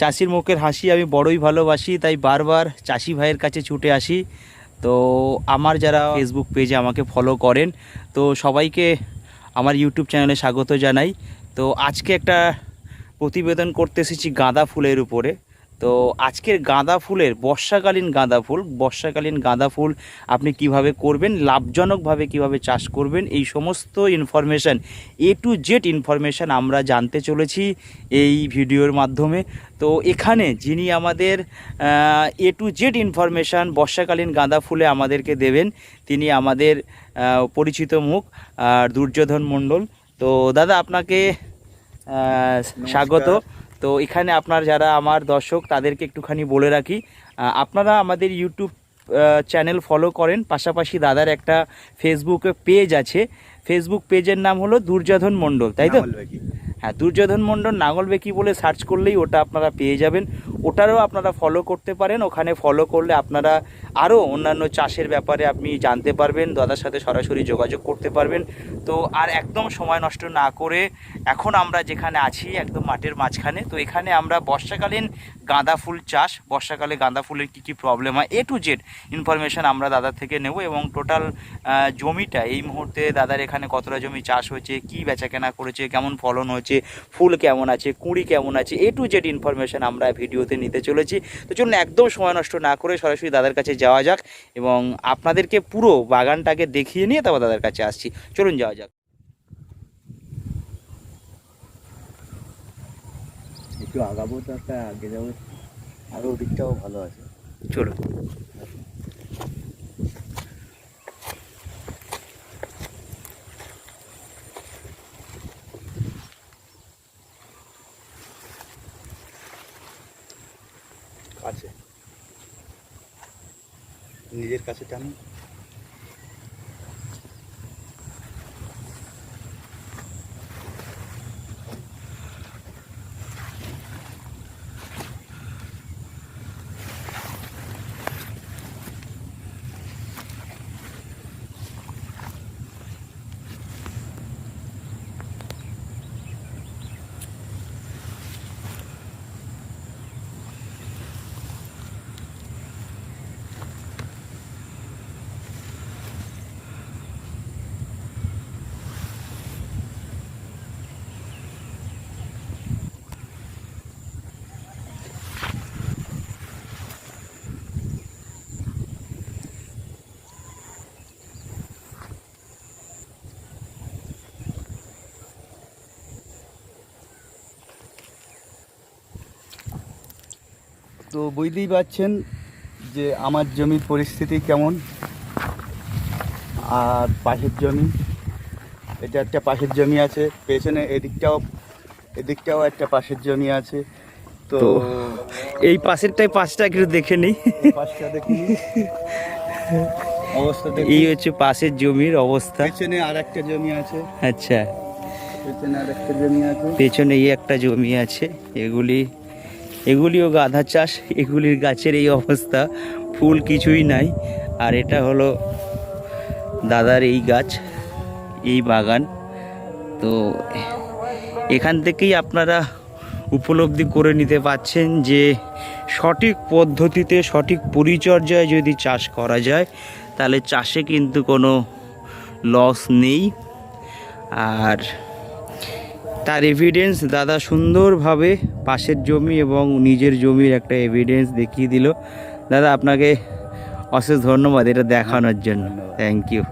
চাষির মুখের হাসি আমি বড়ই ভালোবাসি, তাই বারবার চাষি ভাইয়ের কাছে ছুটে আসি। তো আমার যারা ফেসবুক পেজে আমাকে ফলো করেন, তো সবাইকে আমার ইউটিউব চ্যানেলে স্বাগত জানাই। তো আজকে একটা প্রতিবেদন করতে এসেছি গাঁদা ফুলের উপরে। তো আজকের গাঁদা ফুলের বর্ষাকালীন গাঁদা ফুল বর্ষাকালীন গাঁদা ফুল আপনি কীভাবে করবেন লাভজনকভাবে কীভাবে চাষ করবেন এই সমস্ত information A to Z information আমরা জানতে চলেছি এই ভিডিওর মাধ্যমে। তো এখানে যিনি আমাদের এ টু জেড ইনফরমেশান বর্ষাকালীন গাঁদা ফুলে আমাদেরকে দেবেন তিনি আমাদের পরিচিত মুখ আর দুর্যোধন মণ্ডল। তো দাদা আপনাকে স্বাগত। তো এখানে আপনার যারা আমার দর্শক তাদেরকে একটুখানি বলে রাখি আপনারা আমাদের ইউটিউব চ্যানেল ফলো করেন। পাশাপাশি দাদার একটা ফেসবুক পেজ আছে। ফেসবুক পেজের নাম হলো দুর্যোধন মণ্ডল তাই তো? হ্যাঁ দুর্যোধন মণ্ডল নাঙ্গলবেকি বলে সার্চ করলেই ওটা আপনারা পেয়ে যাবেন। ওটারও আপনারা ফলো করতে পারেন। ওখানে ফলো করলে আপনারা আরও অন্যান্য চাষের ব্যাপারে আপনি জানতে পারবেন, দাদার সাথে সরাসরি যোগাযোগ করতে পারবেন। তো আর একদম সময় নষ্ট না করে এখন আমরা যেখানে আছি, একদম মাঠের মাঝখানে, তো এখানে আমরা বর্ষাকালীন গাঁদা ফুল চাষ, বর্ষাকালে গাঁদা ফুলের কী কী প্রবলেম হয় এ টু জেড ইনফরমেশান আমরা দাদার থেকে নেব এবং টোটাল জমিটা এই মুহূর্তে দাদার এখানে কতটা জমি চাষ হয়েছে, কী বেচাকেনা করেছে, কেমন ফলন হয়েছে, ফুল কেমন আছে, কুঁড়ি কেমন আছে এ টু জেড ইনফরমেশান আমরা ভিডিওতে নিতে চলেছি। তো চলুন একদম সময় নষ্ট না করে সরাসরি দাদার কাছে যাওয়া যাক এবং আপনাদেরকে পুরো বাগানটাকে দেখিয়ে নিয়ে তারপর দাদার কাছে আসছি। চলুন যাওয়া যাক। একটু আগাবো তো একটা আগে যাব। আরও ওদিকটাও ভালো আছে। চলুন। আছে। নিজের কাছে টানি। তো বুঝতেই পারছেন যে আমার জমির পরিস্থিতি কেমন। আর পাশের জমি এটা একটা পাশের জমি আছে পেছনে এদিকটাও এদিকটাও একটা পাশের জমি আছে। তো এই পাশেরটাই পাঁচটা একটু দেখে নিই। পাশটা দেখি অবস্থা এই হচ্ছে পাশের জমির অবস্থা। পেছনে আর একটা জমি আছে। আচ্ছা। পেছনে আর একটা জমি আছে। পেছনে এই একটা জমি আছে এগুলি এগুলিও গাঁদা চাষ, এগুলির গাছের এই অবস্থা, ফুল কিছুই নাই। আর এটা হলো দাদার এই গাছ, এই বাগান। তো এখান থেকেই আপনারা উপলব্ধি করে নিতে পাচ্ছেন যে সঠিক পদ্ধতিতে, সঠিক পরিচর্যায় যদি চাষ করা যায়, তাহলে চাষে কিন্তু কোনো লস নেই। আর তার এভিডেন্স দাদা সুন্দরভাবে পাশের জমি এবং নিজের জমির একটা এভিডেন্স দেখিয়ে দিল। দাদা আপনাকে অশেষ ধন্যবাদ এটা দেখানোর জন্য। থ্যাংক ইউ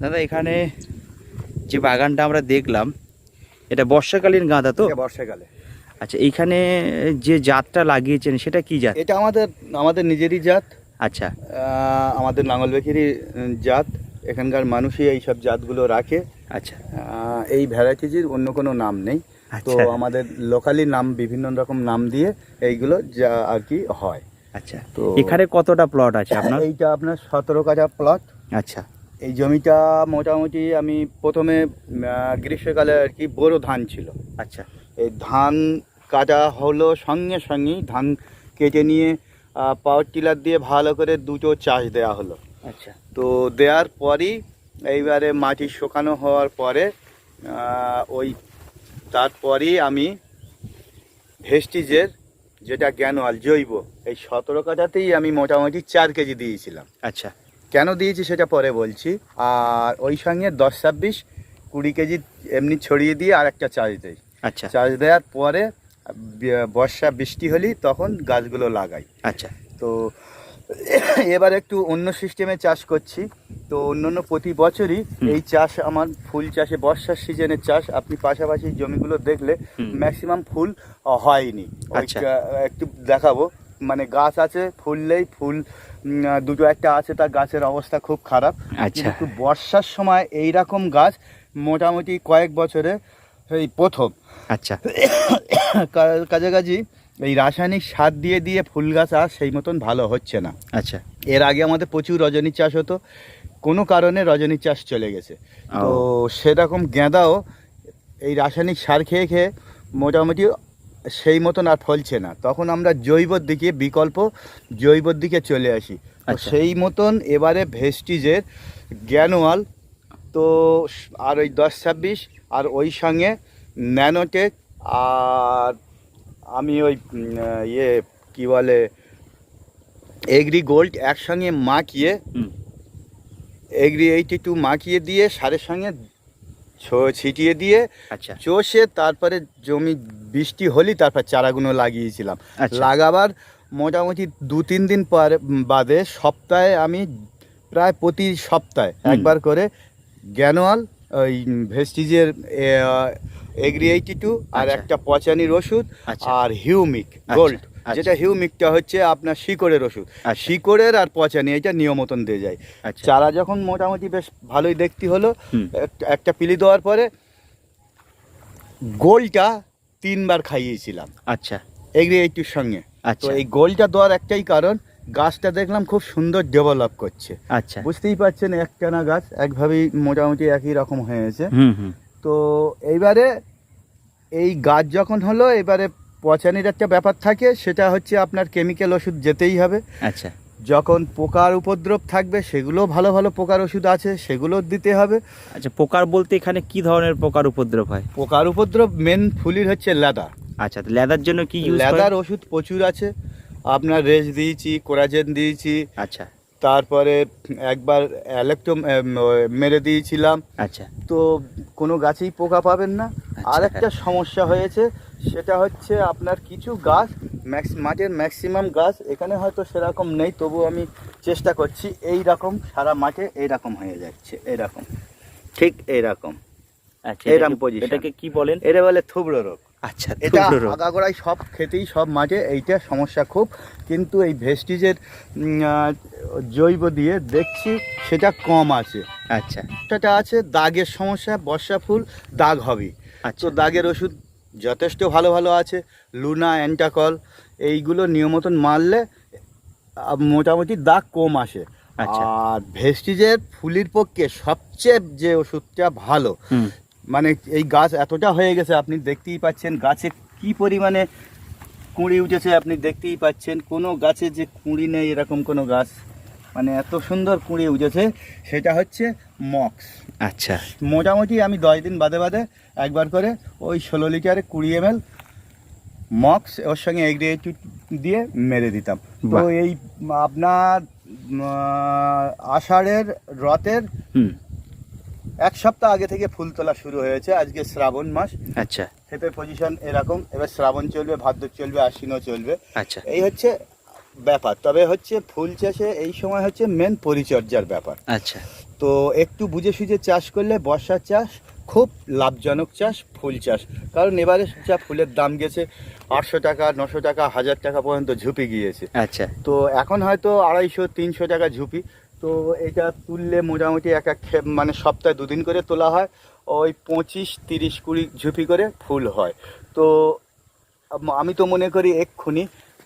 দাদা এখানে যে বাগানটা আমরা দেখলাম এটা বর্ষাকালীন গাঁদা তো? বর্ষাকালে। আচ্ছা এইখানে যে জাতটা লাগিয়েছেন সেটা কি জাত? এটা আমাদের আমাদের নিজেরই জাত। আচ্ছা। আমাদের লাঙ্গলবেখিরি উম, জাত। এখানকার মানুষই এই সব জাতগুলো রাখে। আচ্ছা। এই ভ্যারাইটিজির অন্য কোনো নাম নেই। তো আচ্ছা। আমাদের লোকালি নাম বিভিন্ন রকম নাম দিয়ে এইগুলো যা আর কি হয়। আচ্ছা। তো- এখানে কতটা প্লট আছে আপনার? এইটা আপনার সতেরো কাঠা প্লট আচ্ছা। এই জমিটা মোটামুটি আমি প্রথমে গ্রীষ্মকালে আর কি বোরো ধান ছিল। আচ্ছা। এই ধান কাটা হলো সঙ্গে সঙ্গেই ধান কেটে নিয়ে পাওয়ার টিলার দিয়ে ভালো করে দুটো চাষ দেওয়া হলো। আচ্ছা। তো দেওয়ার পরই এইবারে মাটি শুকানো হওয়ার পরে ওই তারপরই আমি ভেস্টিজের যেটা জ্ঞানওয়াল জৈব এই সতেরো কাঠাতেই আমি মোটামুটি চার কেজি দিয়েছিলাম। আচ্ছা। কেন দিয়েছি সেটা পরে বলছি আর ওই সঙ্গে দশ ছাব্বিশ কুড়ি কেজি এমনি ছড়িয়ে দিয়ে আর একটা চার্জ দেই। আচ্ছা। চার্জ দেওয়ার পরে বর্ষা বৃষ্টি হলেই তখন গাছগুলো লাগাই। আচ্ছা। তো এবার একটু অন্য সিস্টেমে চাষ করছি। তো অন্যান্য প্রতি বছরই এই চাষ আমার ফুল চাষে বর্ষার সিজনের চাষ। আপনি পাশাপাশি জমিগুলো দেখলে ম্যাক্সিমাম ফুল হয়নি। আচ্ছা। একটু দেখাবো। মানে গাছ আছে ফুললেই ফুল দুটো একটা আছে তার গাছের অবস্থা খুব খারাপ। আচ্ছা। কিন্তু বর্ষার সময় এই রকম গাছ মোটামুটি কয়েক বছরে এই প্রথম। আচ্ছা। কাছাকাছি এই রাসায়নিক সার দিয়ে দিয়ে ফুল গাছ আর সেই মতন ভালো হচ্ছে না। আচ্ছা। এর আগে আমাদের প্রচুর রজনী চাষ হতো কোনো কারণে রজনী চাষ চলে গেছে। তো সেরকম গেঁদাও এই রাসায়নিক সার খেয়ে খেয়ে মোটামুটি সেই মতন আর ফলছে না। তখন আমরা জৈবর দিকে বিকল্প জৈবর দিকে চলে আসি। আচ্ছা। সেই মতন এবারে ভেস্টিজের জ্ঞানওয়াল তো আর ওই দশ ছাব্বিশ আর ওই সঙ্গে ন্যানোটেক আর আমি ওই ইয়ে কি বলে এগ্রি গোল্ড একসঙ্গে মাখিয়ে এগ্রি এইটি টু মাখিয়ে দিয়ে সারের সঙ্গে ছিটিয়ে দিয়ে আচ্ছা। চষে তারপরে জমি বৃষ্টি হলেই তারপর চারাগুলো লাগিয়েছিলাম। আচ্ছা। লাগাবার মোটামুটি দু তিন দিন পর বাদে সপ্তাহে আমি প্রায় প্রতি সপ্তাহে একবার করে জ্ঞানওয়াল ওই ভেস্টিজের এগ্রি এইটি টু আর আচ্ছা। একটা পচানির ওষুধ আচ্ছা। আর হিউমিক আচ্ছা, গোল্ড। যেটা হিউমিকটা হচ্ছে আপনার শিকড়ের ওষুধ। শিকড়ের আর পচানি এটা নিয়মতন দিয়ে যায়। চারা যখন মোটামুটি বেশ ভালোই দেখতে হলো একটা পিলি দেওয়ার পরে গোলটা তিনবার খাইয়েছিলাম। আচ্ছা। এগ্রি এইটির সঙ্গে। তো আচ্ছা। এই গোলটা দেওয়ার একটাই কারণ গাছটা দেখলাম খুব সুন্দর ডেভেলপ করছে। আচ্ছা। বুঝতেই পারছেন একটানা গাছ একভাবেই মোটামুটি একই রকম হয়েছে হুম হুম। তো এইবারে এই গাছ যখন হলো এবারে পচানির একটা ব্যাপার থাকে সেটা হচ্ছে আপনার কেমিক্যাল ওষুধ যেতেই হবে। আচ্ছা। যখন পোকার উপদ্রব থাকবে সেগুলো ভালো ভালো পোকার ওষুধ আছে সেগুলো দিতে হবে। আচ্ছা পোকার বলতে এখানে কি ধরনের পোকার উপদ্রব হয়? পোকার উপদ্রব মেন ফুলির হচ্ছে লেদা আচ্ছা তো লেদার জন্য কি লেদার ওষুধ প্রচুর আছে। আপনার রেস দিয়েছি কোরাজেন দিয়েছি। আচ্ছা। তারপরে একবার অ্যালেক্টো মেরে দিয়েছিলাম। আচ্ছা। তো কোনো গাছেই পোকা পাবেন না। আচ্ছা। আর একটা সমস্যা হয়েছে সেটা হচ্ছে আপনার কিছু গাছ ম্যাক্স মাঠের ম্যাক্সিমাম গাছ এখানে হয়তো সেরকম নেই তবু আমি চেষ্টা করছি এই রকম সারা মাঠে এই রকম হয়ে যাচ্ছে এরকম ঠিক এইরকম আচ্ছা এরকম position। এটাকে কি বলেন? এটা বলে থুবড়ো রোগ। আচ্ছা এটা রোগ। সব ক্ষেতেই সব মাঠে এইটা সমস্যা খুব। কিন্তু এই ভেস্টিজের জৈব দিয়ে দেখছি সেটা কম আছে। আচ্ছা। সেটা আছে দাগের সমস্যা বর্ষা ফুল দাগ হবে। আচ্ছা। তো দাগের ওষুধ যথেষ্ট ভালো ভালো আছে লুনা অ্যান্টাকল এইগুলো নিয়মতন মারলে মোটামুটি দাগ কম আসে। আচ্ছা। আর ভেস্টিজের ফুলির পক্ষে সবচেয়ে যে ওষুধটা ভালো মানে এই গাছ এতটা হয়ে গেছে আপনি দেখতেই পাচ্ছেন গাছে কি পরিমাণে কুঁড়ি উঠেছে আপনি দেখতেই পাচ্ছেন কোনো গাছে যে কুঁড়ি নেই এরকম কোনো গাছ। মানে এত সুন্দর কুঁড়ি উঠেছে সেটা হচ্ছে মক্স। আচ্ছা। মোটামুটি আমি দশ দিন বাদে বাদে একবার করে ওই ষোলো লিটারে কুড়ি এম এল মক্স ওর সঙ্গে এগ্রি দিয়ে মেরে দিতাম। তো এই আপনার আষাঢ়ের রথের এক সপ্তাহ আগে থেকে ফুল তোলা শুরু হয়েছে। আজকে শ্রাবণ মাস। আচ্ছা। ক্ষেতের পজিশন এরকম। এবার শ্রাবণ চলবে ভাদ্র চলবে আশ্বিনও চলবে। আচ্ছা। এই হচ্ছে ব্যাপার। তবে হচ্ছে ফুল চাষে এই সময় হচ্ছে মেন পরিচর্যার ব্যাপার। আচ্ছা। তো একটু বুঝে সুঝে চাষ করলে বর্ষার চাষ খুব লাভজনক চাষ ফুল চাষ। কারণ এবারে যা ফুলের দাম গেছে আটশো টাকা নশো টাকা হাজার টাকা পর্যন্ত ঝুপি গিয়েছে। আচ্ছা। তো এখন হয়তো আড়াইশো তিনশো টাকা ঝুপি। তো এটা তুললে মোটামুটি এক এক মানে সপ্তাহে দুদিন করে তোলা হয়। ওই পঁচিশ তিরিশ কুড়ি ঝুপি করে ফুল হয়। তো আমি তো মনে করি এক্ষুনি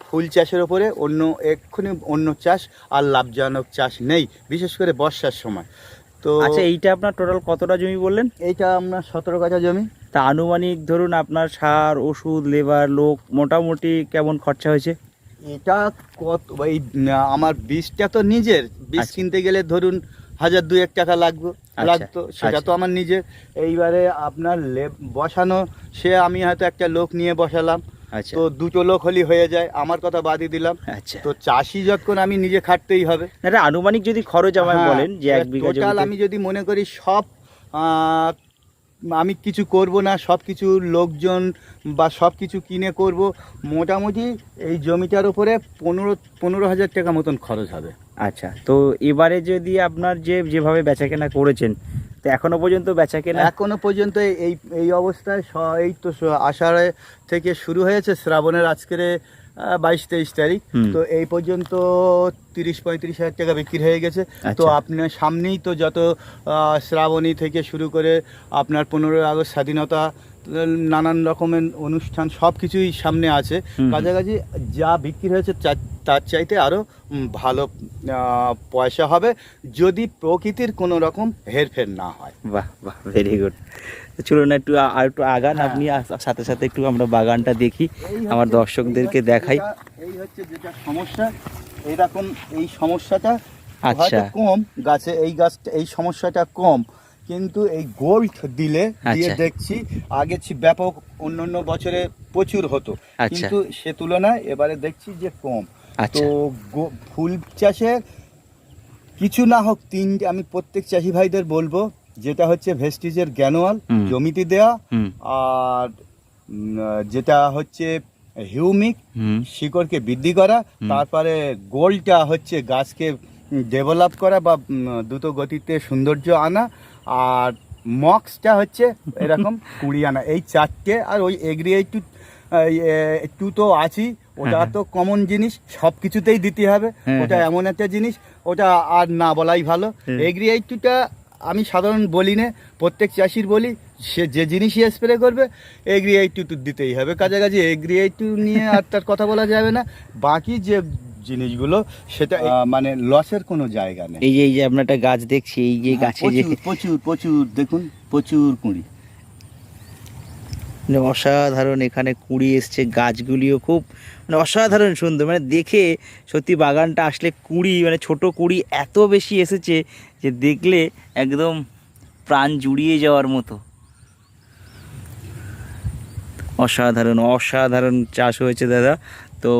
ফুল চাষের ওপরে অন্য এক্ষুনি অন্য চাষ আর লাভজনক চাষ নেই বিশেষ করে বর্ষার সময়। তো আচ্ছা এইটা আপনার টোটাল কতটা জমি বললেন? এইটা আপনার সতেরো কাঠা জমি। তা আনুমানিক ধরুন আপনার সার ওষুধ লেবার লোক মোটামুটি কেমন খরচা হয়েছে? এটা কত এই আমার বীজটা তো নিজের। বীজ আচ্ছা। কিনতে গেলে ধরুন হাজার দুই এক টাকা লাগবে আচ্ছা, লাগতো সেটা আচ্ছা। তো আমার নিজের। এইবারে আপনার লেপ বসানো সে আমি হয়তো একটা লোক নিয়ে বসালাম। আচ্ছা। তো দুটো লোক হলেই হয়ে যায় আমার কথা বাদই দিলাম। আচ্ছা। তো চাষি যখন আমি নিজে খাটতেই হবে। আনুমানিক যদি খরচ আমায় হ্যাঁ, বলেন যে এক বিঘা টোটাল আমি যদি মনে করি সব আমি কিছু করব না সব কিছু লোকজন বা সব কিছু কিনে করব। মোটামুটি এই জমিটার উপরে পনেরো পনেরো হাজার টাকা মতন খরচ হবে। আচ্ছা তো এবারে যদি আপনার যে যেভাবে বেচাকেনা করেছেন তো এখনও পর্যন্ত বেচাকেনা এখনও পর্যন্ত এই এই অবস্থায় এই তো আষাঢ়ে থেকে শুরু হয়েছে শ্রাবণের আজকের বাইশ তেইশ তারিখ। তো এই পর্যন্ত তিরিশ পঁয়ত্রিশ হাজার টাকা বিক্রি হয়ে গেছে। তো আচ্ছা। আপনার সামনেই তো যত শ্রাবণী থেকে শুরু করে আপনার পনেরোই আগস্ট স্বাধীনতা নানান রকমের অনুষ্ঠান সব কিছুই সামনে আছে। কাছাকাছি যা বিক্রি হয়েছে তার চাইতে আরও ভালো আহ, পয়সা হবে। যদি প্রকৃতির কোনো রকম হেরফের না হয়। বাহ বাহ ভেরি গুড চলুন না একটু আর একটু আগান হ্যাঁ। আপনি সাথে সাথে একটু আমরা বাগানটা দেখি আমার দর্শকদেরকে দেখাই এই হচ্ছে যেটা সমস্যা এরকম এই সমস্যাটা আচ্ছা। কম গাছে এই গাছটা এই সমস্যাটা কম কিন্তু এই গোল্ড দিলে দিয়ে আচ্ছা। দেখছি আগে ব্যাপক অন্য অন্য বছরে প্রচুর হতো আচ্ছা। কিন্তু সে তুলনায় এবারে দেখছি যে কম আচ্ছা তো ফুল চাষে কিছু না হোক তিনটে আমি প্রত্যেক চাষি ভাইদের বলব যেটা হচ্ছে ভেস্টিজের গ্যানুয়াল জমিতে দেওয়া হুম। আর যেটা হচ্ছে হিউমিক শিকড়কে বৃদ্ধি করা তারপরে গোলটা হচ্ছে গাছকে ডেভেলপ করা বা দ্রুত গতিতে সৌন্দর্য আনা আর মক্সটা হচ্ছে এরকম কুড়ি আনা। এই চারটে আর ওই এগ্রি টু একটু তো আছি ওটা হ্যাঁ, তো কমন জিনিস সব কিছুতেই দিতে হবে হ্যাঁ, ওটা হ্যাঁ। এমন একটা জিনিস ওটা আর না বলাই ভালো। এগ্রি টুটা আমি সাধারণ বলি না প্রত্যেক চাষির বলি সে যে জিনিসই স্প্রে করবে এগ্রি এইট টু দিতেই হবে। কাছাকাছি এগ্রি এইট টু নিয়ে আর তার কথা বলা যাবে না। বাকি যে জিনিসগুলো সেটা মানে লসের কোনো জায়গা নেই। এই যে এই যে আপনার একটা গাছ দেখছি এই যে গাছে যে প্রচুর প্রচুর প্রচুর দেখুন প্রচুর কুঁড়ি। মানে অসাধারণ এখানে কুড়ি এসছে গাছগুলিও খুব মানে অসাধারণ সুন্দর। মানে দেখে সত্যি বাগানটা আসলে কুড়ি মানে ছোট কুড়ি এত বেশি এসেছে যে দেখলে একদম প্রাণ জুড়িয়ে যাওয়ার মতো। অসাধারণ অসাধারণ চাষ হয়েছে দাদা। তো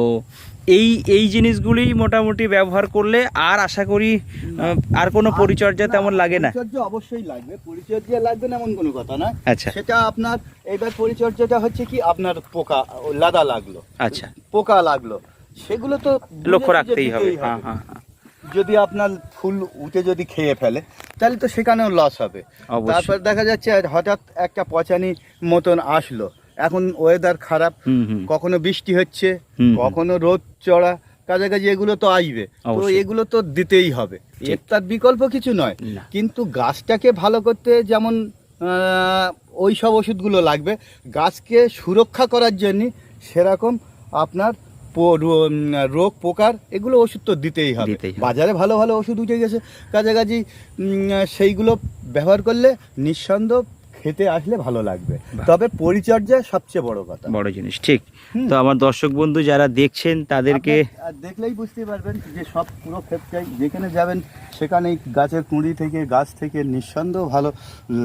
এই এই জিনিসগুলি মোটামুটি ব্যবহার করলে আর আশা করি আর কোনো পরিচর্যা তেমন লাগে না। পরিচর্যা অবশ্যই লাগবে। পরিচর্যা লাগবে না এমন কোনো কথা না। আচ্ছা। সেটা আপনার এবার পরিচর্যাটা হচ্ছে কি আপনার পোকা লাদা লাগল। আচ্ছা। পোকা লাগল। সেগুলো তো লক্ষ্য রাখতেই হবে। হ্যাঁ হ্যাঁ হ্যাঁ। যদি আপনার ফুল উঠে যদি খেয়ে ফেলে তাহলে তো সেখানেও লস হবে। তারপর দেখা যাচ্ছে হঠাৎ একটা পচানি মতন আসলো। এখন ওয়েদার খারাপ কখনো বৃষ্টি হচ্ছে। কখনো রোদ চড়া কাছাকাছি এগুলো তো আসবে। তো এগুলো তো দিতেই হবে। এর তার বিকল্প কিছু নয়। কিন্তু গাছটাকে ভালো করতে যেমন ওই সব ওষুধগুলো লাগবে গাছকে সুরক্ষা করার জন্য সেরকম আপনার রোগ পোকার এগুলো ওষুধ তো দিতেই হবে। বাজারে ভালো ভালো ওষুধ উঠে গেছে। কাছাকাছি সেইগুলো ব্যবহার করলে নিঃসন্দেহ খেতে আসলে ভালো লাগবে। তবে পরিচর্যা সবচেয়ে বড় কথা। বড় জিনিস ঠিক। তো আমার দর্শক বন্ধু যারা দেখছেন তাদেরকে দেখলেই বুঝতে পারবেন যে সব পুরো ক্ষেত্রেই যেখানে যাবেন সেখানেই গাছের কুঁড়ি থেকে গাছ থেকে নিঃসন্দেহ ভালো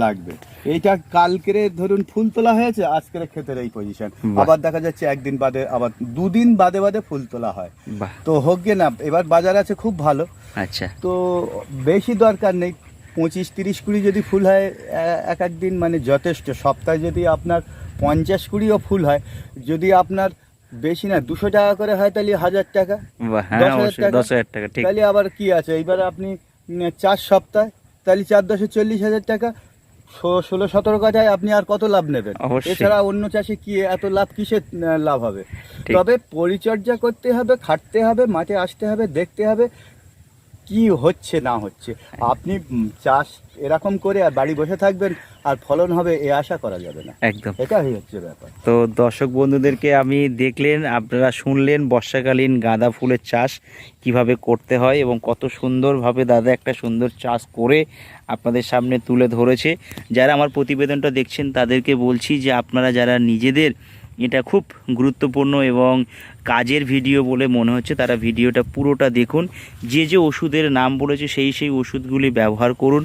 লাগবে। এইটা কালকেরে ধরুন ফুল তোলা হয়েছে আজকের ক্ষেতের এই পজিশন আবার দেখা যাচ্ছে একদিন বাদে আবার দুদিন বাদে বাদে ফুল তোলা হয়। তো হোক গে না এবার বাজার আছে খুব ভালো। আচ্ছা। তো বেশি দরকার নেই। পঁচিশ তিরিশ কুড়ি যদি ফুল হয় এক এক দিন মানে যথেষ্ট। সপ্তাহে যদি আপনার পঞ্চাশ কুড়িও ফুল হয় যদি আপনার বেশি না দুশো টাকা করে হয় তাহলে হাজার টাকা হ্যাঁ দশ হাজার টাকা? তাহলে আবার কি আছে? এইবারে আপনি চার সপ্তাহ তাহলে চার দশে চল্লিশ হাজার টাকা ষোলো সতেরো কাঠায় আপনি আর কত লাভ নেবেন? এছাড়া অন্য চাষে কি এত লাভ কিসের লাভ হবে? তবে পরিচর্যা করতে হবে খাটতে হবে মাঠে আসতে হবে দেখতে হবে কি হচ্ছে না হচ্ছে। আপনি চাষ এরকম করে আর বাড়ি বসে থাকবেন আর ফলন হবে এ আশা করা যাবে না। একদম। এটাই হচ্ছে ব্যাপার। তো দর্শক বন্ধুদেরকে আমি দেখলেন আপনারা শুনলেন বর্ষাকালীন গাঁদা ফুলের চাষ কীভাবে করতে হয় এবং কত সুন্দরভাবে দাদা একটা সুন্দর চাষ করে আপনাদের সামনে তুলে ধরেছে। যারা আমার প্রতিবেদনটা দেখছেন তাদেরকে বলছি যে আপনারা যারা নিজেদের এটা খুব গুরুত্বপূর্ণ এবং কাজের ভিডিও বলে মনে হচ্ছে, তারা ভিডিওটা পুরোটা দেখুন। যে যে ওষুধের নাম বলেছে, সেই সেই ওষুধগুলি ব্যবহার করুন।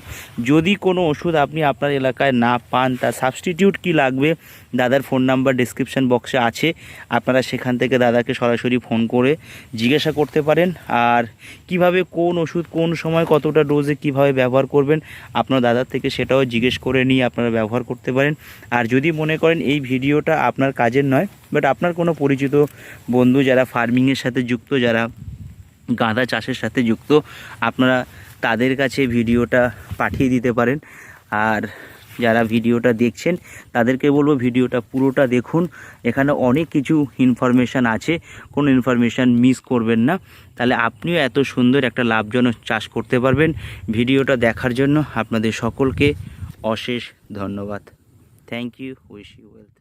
যদি কোনো ওষুধ আপনি আপনার এলাকায় না পান তার সাবস্টিটিউট কি লাগবে? দাদার ফোন নাম্বার ডিসক্রিপশান বক্সে আছে। আপনারা সেখান থেকে দাদাকে সরাসরি ফোন করে জিজ্ঞাসা করতে পারেন। আর কীভাবে, কোন ওষুধ কোন সময়, কতটা ডোজে কীভাবে ব্যবহার করবেন, আপনার দাদার থেকে সেটাও জিজ্ঞেস করে নিয়ে আপনারা ব্যবহার করতে পারেন। আর যদি মনে করেন এই ভিডিওটা আপনার কাজের নয় বাট আপনার কোনো পরিচিত বন্ধু যারা ফার্মিংয়ের সাথে যুক্ত, যারা গাঁদা চাষের সাথে যুক্ত, আপনারা তাদের কাছে ভিডিওটা পাঠিয়ে দিতে পারেন। আর যারা ভিডিওটা দেখছেন, তাদেরকে বলব ভিডিওটা পুরোটা দেখুন। এখানে অনেক কিছু ইনফরমেশান আছে, কোনো ইনফরমেশান মিস করবেন না। তাহলে আপনিও এত সুন্দর একটা লাভজনক চাষ করতে পারবেন। ভিডিওটা দেখার জন্য আপনাদের সকলকে অশেষ ধন্যবাদ। Thank you wish you wealth